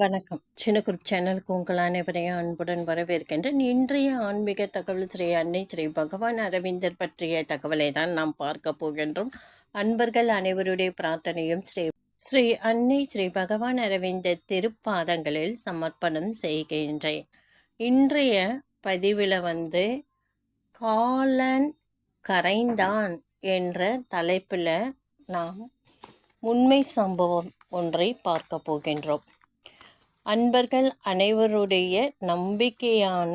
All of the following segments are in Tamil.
வணக்கம். சின்னக்குருப் சேனலுக்கு உங்கள் அனைவரையும் அன்புடன் வரவேற்கின்றேன். இன்றைய ஆன்மீக தகவல் ஸ்ரீ அன்னை ஸ்ரீ பகவான் அரவிந்தர் பற்றிய தகவலை தான் நாம் பார்க்க போகின்றோம். அன்பர்கள் அனைவருடைய பிரார்த்தனையும் ஸ்ரீ ஸ்ரீ அன்னை ஸ்ரீ பகவான் அரவிந்தர் திருப்பாதங்களில் சமர்ப்பணம் செய்கின்றேன். இன்றைய பதிவில் வந்து காலன் கரைந்தான் என்ற தலைப்பில் நாம் உண்மை சம்பவம் ஒன்றை பார்க்க போகின்றோம். அன்பர்கள் அனைவருடைய நம்பிக்கையான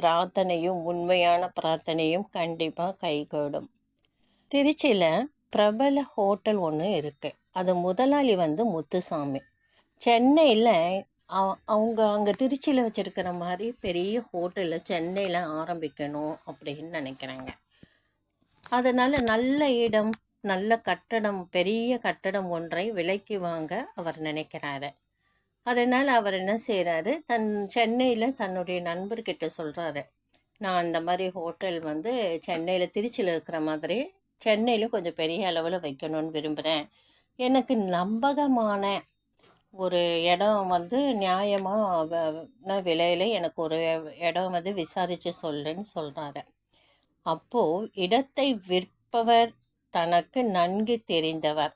பிரார்த்தனையும் உண்மையான பிரார்த்தனையும் கண்டிப்பாக கைகூடும். திருச்சியில் பிரபல ஹோட்டல் ஒன்று இருக்குது அது முதலாளி வந்து முத்துசாமி. சென்னையில் அவங்க அங்கே திருச்சியில் வச்சுருக்கிற மாதிரி பெரிய ஹோட்டலில் சென்னையில் ஆரம்பிக்கணும் அப்படின்னு நினைக்கிறாங்க. அதனால் நல்ல இடம் நல்ல கட்டடம் பெரிய கட்டடம் ஒன்றை விலைக்கு வாங்க அவர் நினைக்கிறாரு. அதனால் அவர் என்ன செய்கிறாரு தன் சென்னையில் தன்னுடைய நண்பர்கிட்ட சொல்கிறாரு நான் அந்த மாதிரி ஹோட்டல் வந்து சென்னையில் திருச்சியில் இருக்கிற மாதிரி சென்னையிலும் கொஞ்சம் பெரிய அளவில் வைக்கணும்னு விரும்புகிறேன் எனக்கு நம்பகமான ஒரு இடம் வந்து நியாயமான விலையில் எனக்கு ஒரு இடம் வந்து விசாரித்து சொல்லுன்னு சொல்கிறாரு அப்போது இடத்தை விற்பவர் தனக்கு நன்கு தெரிந்தவர்.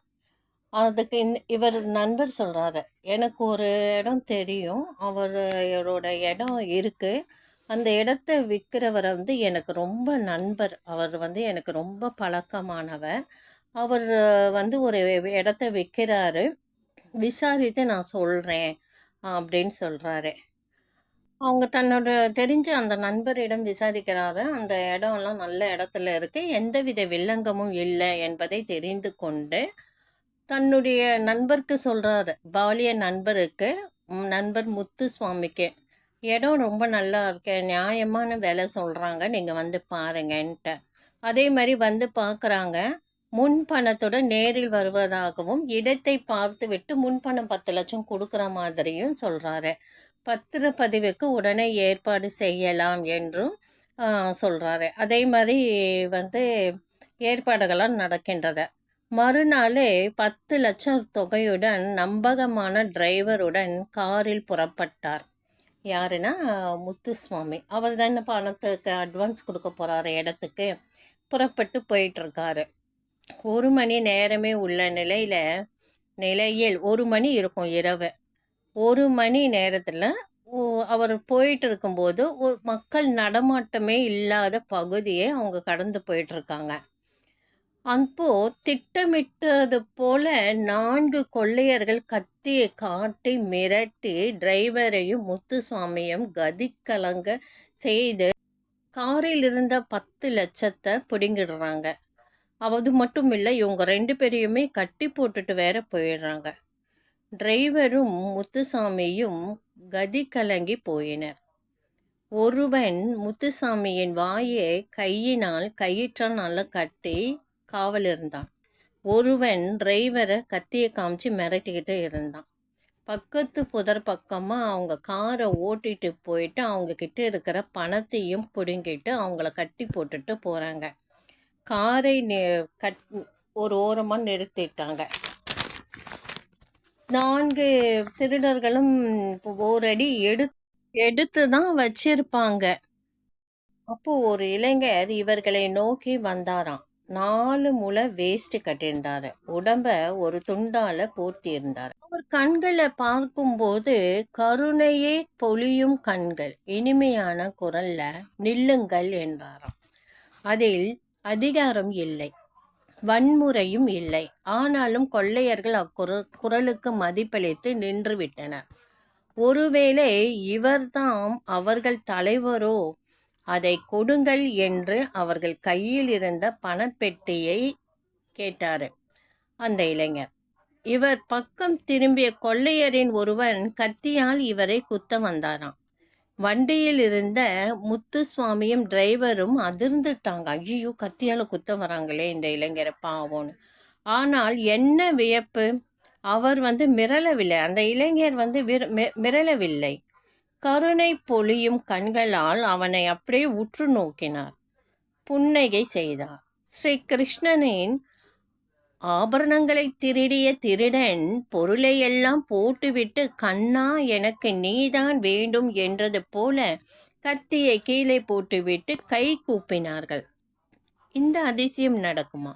அதுக்கு இந்த இவர் நண்பர் சொல்கிறாரு எனக்கு ஒரு இடம் தெரியும். அவரோட இடம் இருக்குது அந்த இடத்த விற்கிறவரை வந்து எனக்கு ரொம்ப நண்பர். அவர் வந்து எனக்கு ரொம்ப பழக்கமானவர். அவர் வந்து ஒரு இடத்த விற்கிறாரு விசாரித்து நான் சொல்கிறேன் அப்படின்னு சொல்கிறாரு அவங்க தன்னோட தெரிஞ்ச அந்த நண்பரிடம் விசாரிக்கிறாரு. அந்த இடம்லாம் நல்ல இடத்துல இருக்குது எந்தவித வில்லங்கமும் இல்லை என்பதை தெரிந்து கொண்டு தன்னுடைய நண்பருக்கு சொல்கிறாரு பாலிய நண்பருக்கு நண்பர் முத்து சுவாமிக்கு இடம் ரொம்ப நல்லா இருக்கு நியாயமான வேலை சொல்கிறாங்க நீங்கள் வந்து பாருங்கன்ட்டு. அதே மாதிரி வந்து பார்க்குறாங்க முன் பணத்தோட நேரில் வருவதாகவும் இடத்தை பார்த்து விட்டு முன்பணம் பத்து லட்சம் கொடுக்குற மாதிரியும் சொல்கிறாரு பத்திரப்பதிவுக்கு உடனே ஏற்பாடு செய்யலாம் என்றும் சொல்கிறாரு அதே மாதிரி வந்து ஏற்பாடுகளாக நடக்கின்றதை. மறுநாளே பத்து லட்சம் தொகையுடன் நம்பகமான டிரைவருடன் காரில் புறப்பட்டார். யாருன்னா முத்துசுவாமி. அவர் தான் பணத்துக்கு அட்வான்ஸ் கொடுக்க போகிறாரு இடத்துக்கு. புறப்பட்டு போயிட்டுருக்காரு. ஒரு மணி நேரமே உள்ள நிலையில் நிலையில் ஒரு மணி இருக்கும் இரவு. ஒரு மணி நேரத்தில் அவர் போயிட்டு இருக்கும்போது ஒரு மக்கள் நடமாட்டமே இல்லாத பகுதியை அவங்க கடந்து போயிட்டுருக்காங்க. அப்போ திட்டமிட்டது போல நான்கு கொள்ளையர்கள் கத்தியை காட்டி மிரட்டி டிரைவரையும் முத்துசுவாமியும் கதிக்கலங்க செய்து காரில் இருந்த பத்து லட்சத்தை பிடுங்கிடுறாங்க. அது மட்டும் இல்லை இவங்க ரெண்டு பேரையுமே கட்டி போட்டுட்டு வேற போயிடுறாங்க. டிரைவரும் முத்துசாமியும் கதி கலங்கி போயினர். ஒருவன் முத்துசாமியின் வாயை கையினால் கயிற்றால் கட்டி காவல் இருந்தான். ஒருவன் டிரைவரை கத்தியை காமிச்சு மிரட்டிக்கிட்டு இருந்தான். பக்கத்து புதர் பக்கமாக அவங்க காரை ஓட்டிட்டு போயிட்டு அவங்க கிட்ட இருக்கிற பணத்தையும் பிடுங்கிட்டு அவங்கள கட்டி போட்டுட்டு போகிறாங்க காரை கட் ஒரு ஓரமாக நிறுத்திட்டாங்க. நான்கு திருடர்களும் ஒரு அடி எடு எடுத்து தான் வச்சிருப்பாங்க. அப்போ ஒரு இளைஞர் இவர்களை நோக்கி வந்தாராம். நாலு முளை வேஸ்ட் கட்டியிருந்தார். உடம்ப ஒரு துண்டால போர்த்தியிருந்தார். அவர் கண்களை பார்க்கும்போது கருணையே பொழியும் கண்கள் இனிமையான குரல்ல நில்லுங்கள் என்றாராம். அதில் அதிகாரம் இல்லை வன்முறையும் இல்லை. ஆனாலும் கொள்ளையர்கள் அக்குரல் குரலுக்கு மதிப்பளித்து நின்று விட்டனர் ஒருவேளை இவர்தாம் அவர்கள் தலைவரோ அதை கொடுங்கள் என்று அவர்கள் கையில் இருந்த பணப்பெட்டியை கேட்டார். அந்த இளைஞர் இவர் பக்கம் திரும்பிய கொள்ளையரின் ஒருவன் கத்தியால் இவரை குத்த வந்தாராம். வண்டியில் இருந்த முத்துசுவாமியும் டிரைவரும் அதிர்ந்துட்டாங்க. ஐயோ கத்தியால் குத்த வராங்களே இந்த இளைஞரை பாவோன்னு. ஆனால் என்ன வியப்பு? அவர் வந்து மிரளவில்லை. அந்த இளைஞர் வந்து மிரளவில்லை. கருணை பொழியும் கண்களால் அவனை அப்படியே உற்று நோக்கினார். புன்னகை செய்தார். ஸ்ரீ கிருஷ்ணனின் ஆபரணங்களை திருடிய திருடன் பொருளை எல்லாம் போட்டுவிட்டு கண்ணா எனக்கு நீதான் வேண்டும் என்றது போல கத்தியை கீழே போட்டுவிட்டு கை கூப்பினார்கள். இந்த அதிசயம் நடக்குமா?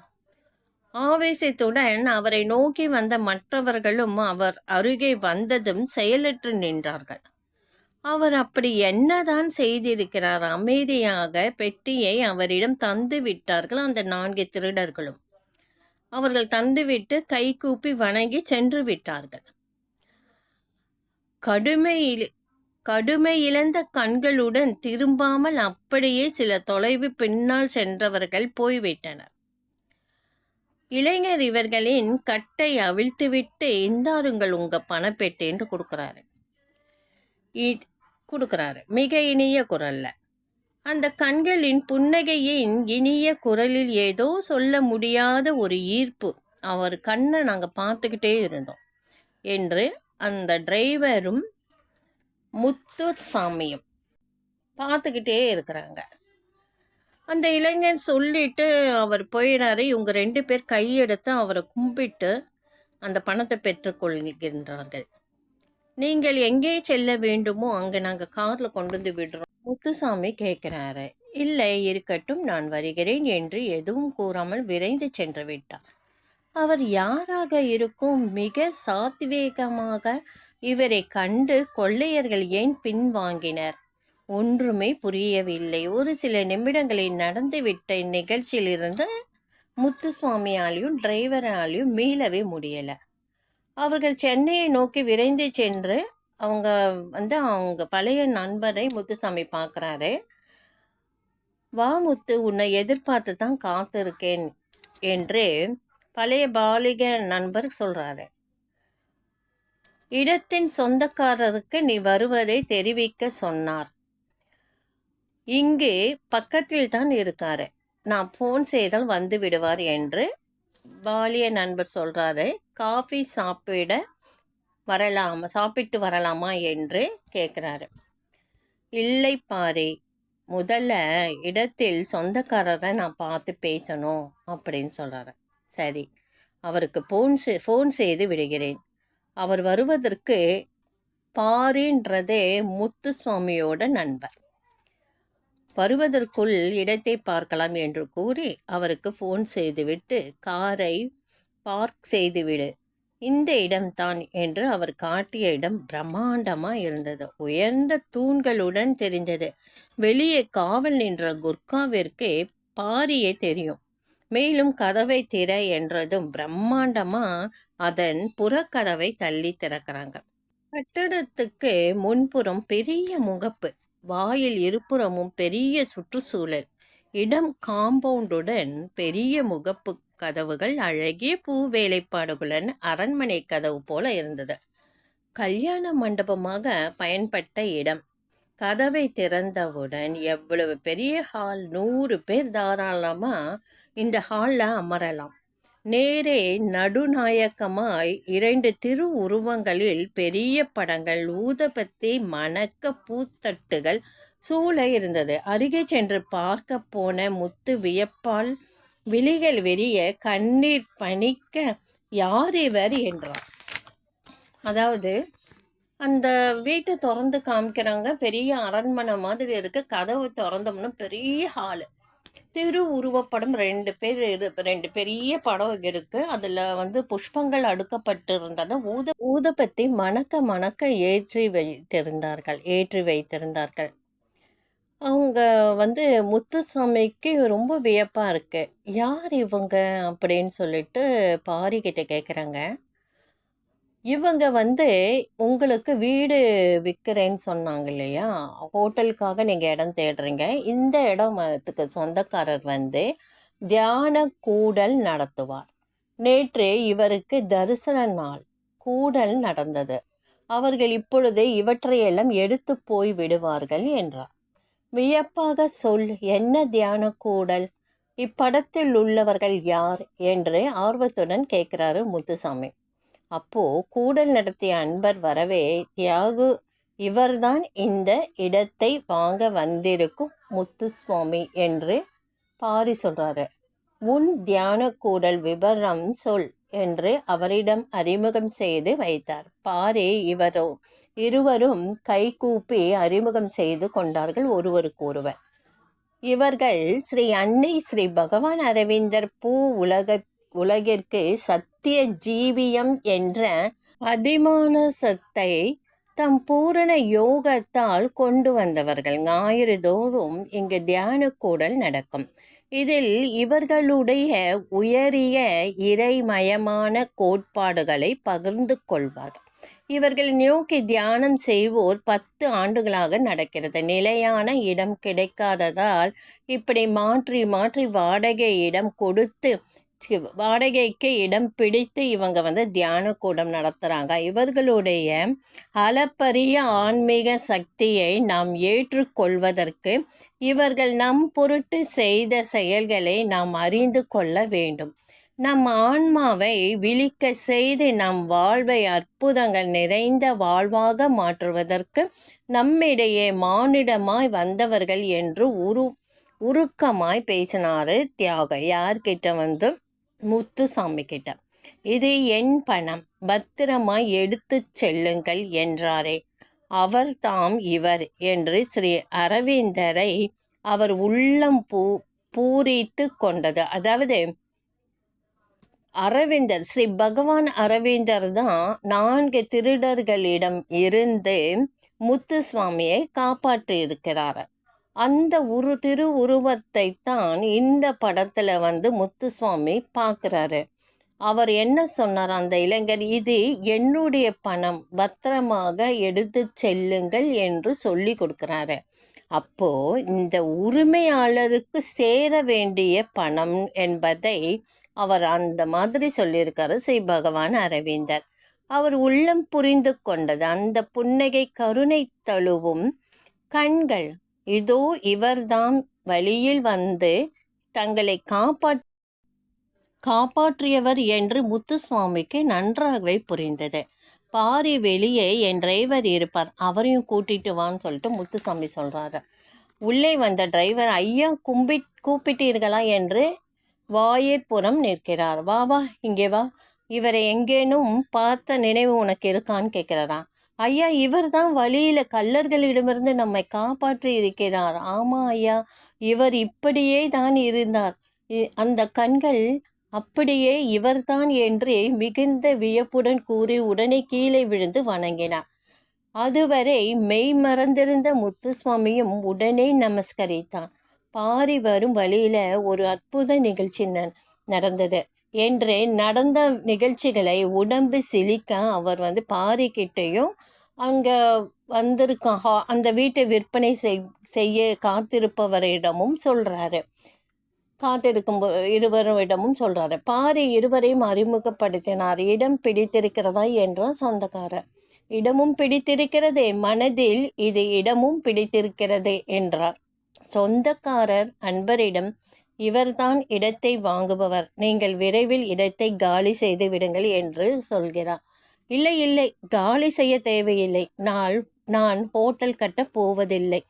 ஆவேசத்துடன் அவரை நோக்கி வந்த மற்றவர்களும் அவர் அருகே வந்ததும் செயலற்று நின்றார்கள். அவர் அப்படி என்னதான் செய்திருக்கிறார்? அமைதியாக பெட்டியை அவரிடம் தந்து விட்டார்கள் அந்த நான்கு திருடர்களும். அவர்கள் தந்துவிட்டு கைகூப்பி வணங்கி சென்று விட்டார்கள். கடுமையில் கடுமை இழந்த கண்களுடன் திரும்பாமல் அப்படியே சில தொலைவு பின்னால் சென்றவர்கள் போய்விட்டனர். இளைஞர் இவர்களின் கட்டை அவிழ்த்துவிட்டு இந்தாருங்கள் உங்க பணப்பெட்டேன்னு கொடுக்குறாரு கொடுக்குறாரு. மிக இனிய குரல்ல. அந்த கண்களின் புன்னகையின் இனிய குரலில் ஏதோ சொல்ல முடியாத ஒரு ஈர்ப்பு அவர் கண்ணை நாங்கள் பார்த்துக்கிட்டே இருந்தோம். என்று அந்த டிரைவரும் முத்துசாமியும் பார்த்துக்கிட்டே இருக்கிறாங்க. அந்த இளைஞன் சொல்லிட்டு அவர் போயிடாரு இவங்க ரெண்டு பேர் கையெடுத்து அவரை கும்பிட்டு அந்த பணத்தை பெற்றுக்கொள்கின்றார்கள். நீங்கள் எங்கே செல்ல வேண்டுமோ அங்கே நாங்கள் காரில் கொண்டு வந்து விடுறோம். முத்துசாமி கேட்கிறாரு இல்லை இருக்கட்டும் நான் வருகிறேன் என்று எதுவும் கூறாமல் விரைந்து சென்று விட்டார். அவர் யாராக இருக்கும்? மிக சாத்வேகமாக இவரை கண்டு கொள்ளையர்கள் ஏன் பின்வாங்கினர்? ஒன்றுமே புரியவில்லை. ஒரு சில நிமிடங்களில் நடந்துவிட்ட இந்நிகழ்ச்சியிலிருந்து முத்துசுவாமியாலையும் டிரைவராலையும் மீளவே முடியலை. அவர்கள் சென்னையை நோக்கி விரைந்து சென்று அவங்க வந்து அவங்க பழைய நண்பரை முத்துசாமி பார்க்குறாரு வா முத்து உன்னை எதிர்பார்த்து தான் காத்திருக்கேன் என்று பழைய பாலிக நண்பர் சொல்கிறாரு இடத்தின் சொந்தக்காரருக்கு நீ வருவதை தெரிவிக்க சொன்னார். இங்கே பக்கத்தில் தான் இருக்காரு. நான் ஃபோன் செய்தால் வந்து விடுவார் என்று பாலிய நண்பர் சொல்கிறாரு காஃபி சாப்பிட வரலாமா? சாப்பிட்டு வரலாமா? என்று கேட்குறாரு இல்லை பாரி முதல்ல இடத்தில் சொந்தக்காரரை நான் பார்த்து பேசணும் அப்படின்னு சொல்கிறாரு சரி அவருக்கு ஃபோன் செ ஃபோன் செய்து விடுகிறேன். அவர் வருவதற்கு பாரின்றதே முத்துசுவாமியோட நண்பர். வருவதற்குள் இடத்தை பார்க்கலாம் என்று கூறி அவருக்கு ஃபோன் செய்துவிட்டு காரை பார்க் செய்துவிடு. இந்த இடம்தான் என்று அவர் காட்டிய இடம் பிரம்மாண்டமாக இருந்தது. உயர்ந்த தூண்களுடன் தெரிந்தது. வெளியே காவல் நின்ற குர்காவிற்கு பாரியே தெரியும். மேலும் கதவை திற என்றதும் பிரம்மாண்டமாக அதன் புறக்கதவை தள்ளி திறக்கிறாங்க. கட்டடத்துக்கு முன்புறம் பெரிய முகப்பு. வாயில் இருபுறமும் பெரிய சுற்றுச்சூழல். இடம் காம்பவுண்டுடன் பெரிய முகப்பு கதவுகள் அழகிய பூ வேலைப்பாடுகளுடன் அரண்மனை கதவு போல இருந்தது. கல்யாண மண்டபமாக பயன்பட்ட இடம். கதவை திறந்தவுடன் எவ்வளவு பெரிய ஹால் நூறு பேர் தாராளமாக இந்த ஹாலில் அமரலாம். நேரே நடுநாயக்கமாய் இரண்டு திரு உருவங்களில் பெரிய படங்கள் ஊதபத்தி மணக்க பூத்தட்டுகள் சூழ இருந்தது. அருகே சென்று பார்க்க போன முத்து வியப்பால் விழிகள் வெறிய கண்ணீர் பணிக்க யார் இவர் என்றார். அதாவது அந்த வீட்டை திறந்து காமிக்கிறாங்க. பெரிய அரண்மனை மாதிரி இருக்குது கதவு திறந்தோம்னா பெரிய ஹாலு திரு உருவப்படம் ரெண்டு பேர் ரெண்டு பெரிய படம் இருக்கு. அதில் வந்து புஷ்பங்கள் அடுக்கப்பட்டிருந்தன. ஊத ஊதப்பத்தி மணக்க மணக்க ஏற்றி வைத்திருந்தார்கள் ஏற்றி வைத்திருந்தார்கள். அவங்க வந்து முத்துசாமிக்கு ரொம்ப வியப்பாக இருக்கு. யார் இவங்க அப்படின்னு சொல்லிட்டு பாரிக்கிட்ட கேட்குறாங்க இவங்க வந்து உங்களுக்கு வீடு விற்கிறேன்னு சொன்னாங்க இல்லையா? ஹோட்டலுக்காக நீங்கள் இடம் தேடுறீங்க. இந்த இடத்துக்கு சொந்தக்காரர் வந்து தியான கூடல் நடத்துவார். நேற்று இவருக்கு தரிசன நாள் கூடல் நடந்தது. அவர்கள் இப்பொழுது இவற்றையெல்லாம் எடுத்து போய் விடுவார்கள் என்றார். வியப்பாக சொல் என்ன தியான கூடல்? இப்படத்தில் உள்ளவர்கள் யார்? என்று ஆர்வத்துடன் கேட்கிறாரு முத்துசாமி. அப்போது கூடல் நடத்திய அன்பர் வரவே தியாகு இவர்தான் இந்த இடத்தை வாங்க வந்திருக்கும் முத்துசுவாமி என்று பாரி சொல்கிறாரு உன் தியான கூடல் விவரம் சொல் என்று அவரிடம் அறிமுகம் செய்து வைத்தார். பாரி இவரோ இருவரும் கைகூப்பி அறிமுகம் செய்து கொண்டார்கள் ஒருவருக்கொருவர். இவர்கள் ஸ்ரீ அன்னை ஸ்ரீ பகவான் அரவிந்தர் பூ உலக உலகிற்கு சத்திய ஜீவியம் என்ற அதிமான சத்தை தம் பூரண யோகத்தால் கொண்டு வந்தவர்கள் ஞாயிறு தோறும் இங்கு தியான கூடல் நடக்கும். இதில் இவர்களுடைய உயரிய இறைமயமான கோட்பாடுகளை பகிர்ந்து கொள்வார்கள். இவர்கள் நோக்கி தியானம் செய்வோர் பத்து ஆண்டுகளாக நடக்கிறது. நிலையான இடம் கிடைக்காததால் இப்படி மாற்றி மாற்றி வாடகை இடம் கொடுத்து வாடகைக்கு இடம் பிடித்து இவங்க வந்து தியான கூடம் நடத்துகிறாங்க இவர்களுடைய அளப்பரிய ஆன்மீக சக்தியை நாம் ஏற்றுக்கொள்வதற்கு இவர்கள் நம் பொருட்டு செய்த செயல்களை நாம் அறிந்து கொள்ள வேண்டும். நம் ஆன்மாவை விழிக்க செய்து நம் வாழ்வை அற்புதங்கள் நிறைந்த வாழ்வாக மாற்றுவதற்கு நம்மிடையே மானிடமாய் வந்தவர்கள் என்று உரு உருக்கமாய் பேசினாரு தியாக. யார்கிட்ட வந்து முத்துசாமி கிட்ட. இது என் பணம். பத்திரமாய் எடுத்துச் செல்லுங்கள் என்றாரே. அவர் தாம் இவர் என்று ஸ்ரீ அரவிந்தரை அவர் உள்ளம் பூ பூரித்து கொண்டது. அதாவது அரவிந்தர் ஸ்ரீ பகவான் அரவிந்தர் தான் நான்கு திருடர்களிடம் இருந்து முத்துசுவாமியை காப்பாற்றி இருக்கிறார் அந்த உரு திரு உருவத்தை தான் இந்த படத்துல வந்து முத்துசுவாமி பார்க்குறாரு அவர் என்ன சொன்னார் அந்த இளைஞர்? இது என்னுடைய பணம் பத்திரமாக எடுத்து செல்லுங்கள் என்று சொல்லி கொடுக்குறாரு. அப்போ இந்த உரிமையாளருக்கு சேர வேண்டிய பணம் என்பதை அவர் அந்த மாதிரி சொல்லியிருக்காரு ஸ்ரீ பகவான் அரவிந்தர். அவர் உள்ளம் புரிந்து கொண்டது அந்த புன்னகை கருணை தழுவும் கண்கள் இதோ இவர்தாம் வழியில் வந்து தங்களை காப்பாற் காப்பாற்றியவர் என்று முத்துசுவாமிக்கு நன்றாகவே புரிந்தது. பாரி வெளியே என் டிரைவர் இருப்பார் அவரையும் கூட்டிட்டு வான்னு சொல்லிட்டு முத்துசாமி சொல்கிறாரு உள்ளே வந்த டிரைவர் ஐயா கும்பிட் கூப்பிட்டீர்களா? என்று வாயிற்புறம் நிற்கிறார். வா வா இங்கே வா. இவரை எங்கேனும் பார்த்த நினைவு உனக்கு இருக்கான்னு கேட்கிறாரா? ஐயா இவர் தான் வழியில் கள்ளர்களிடமிருந்து நம்மை காப்பாற்றி இருக்கிறார். ஆமாம் ஐயா இவர் இப்படியே தான் இருந்தார். இ- அந்த கண்கள் அப்படியே இவர்தான் என்று மிகுந்த வியப்புடன் கூறி உடனே கீழே விழுந்து வணங்கினார் அதுவரை மெய் மறந்திருந்த முத்துசுவாமியும் உடனே நமஸ்கரித்தான். பாரி வரும் வழியில் ஒரு அற்புத நிகழ்ச்சி ந- நடந்தது. என்று நடந்த நிகழ்ச்சிகளை உடம்பு சிலிக்க அவர் வந்து பாரிக்கிட்டேயும் அங்கே வந்திருக்க ஹா- அந்த வீட்டை விற்பனை செய்- செய்ய காத்திருப்பவரிடமும் சொல்கிறாரு காத்திருக்கும் போ- இருவரிடமும் சொல்கிறாரு பாரி இருவரையும் அறிமுகப்படுத்தினார். இடம் பிடித்திருக்கிறதா என்றார் சொந்தக்காரர். இடமும் பிடித்திருக்கிறதே மனதில் இது இடமும் பிடித்திருக்கிறது என்றார். சொந்தக்காரர் அன்பரிடம் இவர்தான் இடத்தை வாங்குபவர். நீங்கள் விரைவில் இடத்தை காலி செய்து விடுங்கள் என்று சொல்கிறார். இல்லை இல்லை காலி செய்ய தேவையில்லை. நான் நான் ஹோட்டல் கட்டப் போவதில்லை.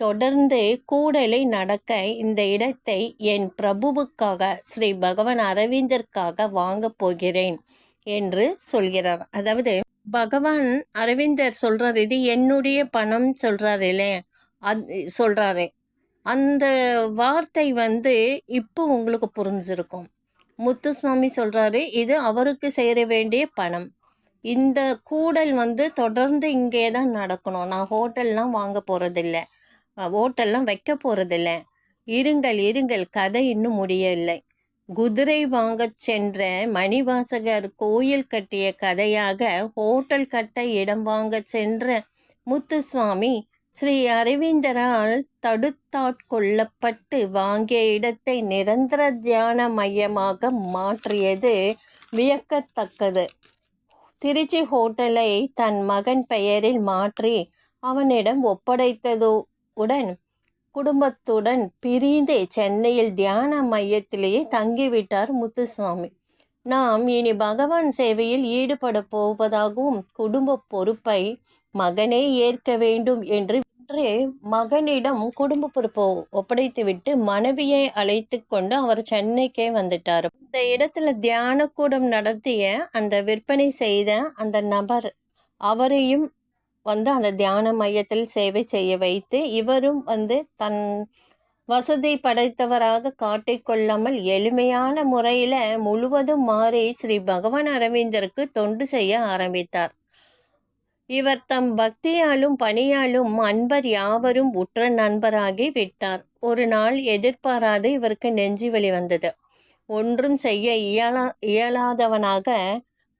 தொடர்ந்து கூடலை நடக்க இந்த இடத்தை என் பிரபுவுக்காக ஸ்ரீ பகவான் அரவிந்தருக்காக வாங்கப் போகிறேன் என்று சொல்கிறார். அதாவது பகவான் அரவிந்தர் சொல்றார் இது என்னுடைய பணம் சொல்றாரு இல்லையா? அது சொல்றாரு. அந்த வார்த்தை வந்து இப்போ உங்களுக்கு புரிஞ்சிருக்கும். முத்துசுவாமி சொல்கிறாரு இது அவருக்கு சேர வேண்டிய பணம். இந்த கூடல் வந்து தொடர்ந்து இங்கே தான் நடக்கணும். நான் ஹோட்டல்லாம் வாங்க போகிறதில்ல ஹோட்டல்லாம் வைக்க போகிறதில்ல இருங்கள் இருங்கள் கதை இன்னும் முடியவில்லை. குதிரை வாங்கச் சென்ற மணிவாசகர் கோயில் கட்டிய கதையாக ஹோட்டல் கட்ட இடம் வாங்கச் சென்ற முத்துசுவாமி ஸ்ரீ அரவிந்தரால் தடுத்தாட்கொள்ளப்பட்டு வாங்கிய இடத்தை நிரந்தர தியான மையமாக மாற்றியது வியக்கத்தக்கது. திருச்சி ஹோட்டலை தன் மகன் பெயரில் மாற்றி அவனிடம் ஒப்படைத்தது உடன் குடும்பத்துடன் பிரிந்து சென்னையில் தியான மையத்திலேயே தங்கிவிட்டார் முத்துசுவாமி நாம் இனி பகவான் சேவையில் ஈடுபட போவதாகவும் குடும்ப பொறுப்பை மகனே ஏற்க வேண்டும் என்று அன்றே மகனிடம் குடும்ப பொறுப்பை ஒப்படைத்துவிட்டு மனைவியை அழைத்து கொண்டு அவர் சென்னைக்கே வந்துட்டார். இந்த இடத்துல தியான கூடம் நடத்திய அந்த விற்பனை செய்த அந்த நபர் அவரையும் வந்து அந்த தியான மையத்தில் சேவை செய்ய வைத்து இவரும் வந்து தன் வசதி படைத்தவராக காட்டிக்கொள்ளாமல் எளிமையான முறையில் முழுவதும் மாறி ஸ்ரீ பகவான் அரவிந்தருக்கு தொண்டு செய்ய ஆரம்பித்தார். இவர் தம் பக்தியாலும் பணியாலும் அன்பர் யாவரும் உற்ற நண்பராகி விட்டார். ஒரு நாள் எதிர்பாராது இவருக்கு நெஞ்சு வெளி வந்தது. ஒன்றும் செய்ய இயலா இயலாதவனாக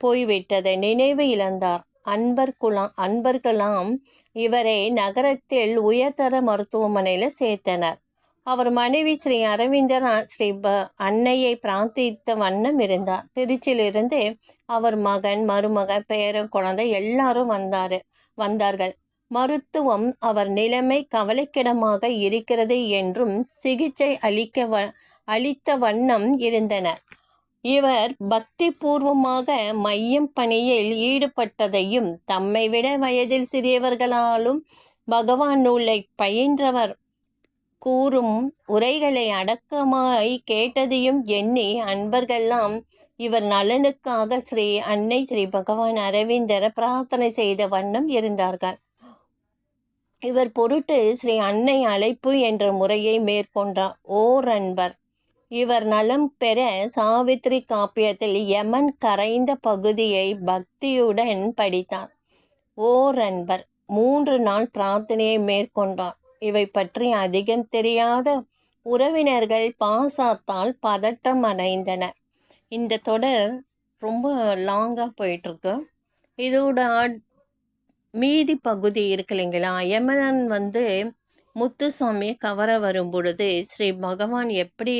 போய்விட்டதை. நினைவு இழந்தார். அன்பர் குலாம் அன்பர்களாம் இவரை நகரத்தில் உயர்தர மருத்துவமனையில் சேர்த்தனர். அவர் மனைவி ஸ்ரீ அரவிந்தர் ஸ்ரீ ப அன்னையை பிரார்த்தித்த வண்ணம் இருந்தார். திருச்சியிலிருந்து அவர் மகன் மருமகன் பேரன் குழந்தை எல்லாரும் வந்தார் வந்தார்கள். மருத்துவம் அவர் நிலைமை கவலைக்கிடமாக இருக்கிறது என்றும் சிகிச்சை அளிக்க வ அளித்த வண்ணம் இருந்தனர். இவர் பக்தி பூர்வமாக மையம் பணியில் ஈடுபட்டதையும் தம்மை விட வயதில் சிறியவர்களாலும் பகவான் நூலை பயின்றவர் கூறும் உரைகளை அடக்கமாய் கேட்டதையும் எண்ணி அன்பர்கள்லாம் இவர் நலனுக்காக ஸ்ரீ அன்னை ஸ்ரீ பகவான் அரவிந்தர பிரார்த்தனை செய்த வண்ணம் இருந்தார்கள். இவர் பொருட்டு ஸ்ரீ அன்னை அழைப்பு என்ற முறையை மேற்கொண்டார் ஓர் அன்பர். இவர் நலம் பெற சாவித்ரி காப்பியத்தில் யமன் கரைந்த பகுதியை பக்தியுடன் படித்தார். ஓர் அன்பர். மூன்று நாள் பிரார்த்தனையை மேற்கொண்டார். இவை பற்றி அதிகம் தெரியாத உறவினர்கள் பாசாத்தால் பதட்டம் அடைந்தனர் இந்த தொடர் ரொம்ப லாங்காக போயிட்டுருக்கு. இதோட மீதி பகுதி இருக்கு இல்லைங்களா? யமன் வந்து முத்துசாமியை கவர வரும் பொழுது ஸ்ரீ பகவான் எப்படி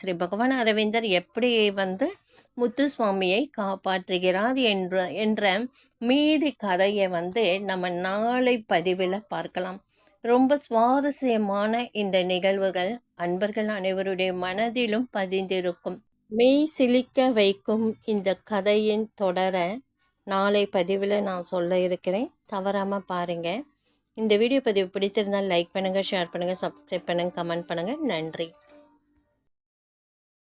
ஸ்ரீ பகவான் அரவிந்தர் எப்படி வந்து முத்துசுவாமியை காப்பாற்றுகிறார் என்ற என்ற மீதி கதையை வந்து நம்ம நாளை பதிவில் பார்க்கலாம். ரொம்ப சுவாரஸ்யமான இந்த நிகழ்வுகள் அன்பர்கள் அனைவருடைய மனதிலும் பதிந்திருக்கும். மெய் சிலிக்க வைக்கும் இந்த கதையின் தொடர நாளை பதிவில் நான் சொல்ல இருக்கிறேன். தவறாமல் பாருங்கள் இந்த வீடியோ பதிவு பிடித்திருந்தால் லைக் பண்ணுங்கள் ஷேர் பண்ணுங்கள் சப்ஸ்கிரைப் பண்ணுங்கள் கமெண்ட் பண்ணுங்கள் நன்றி.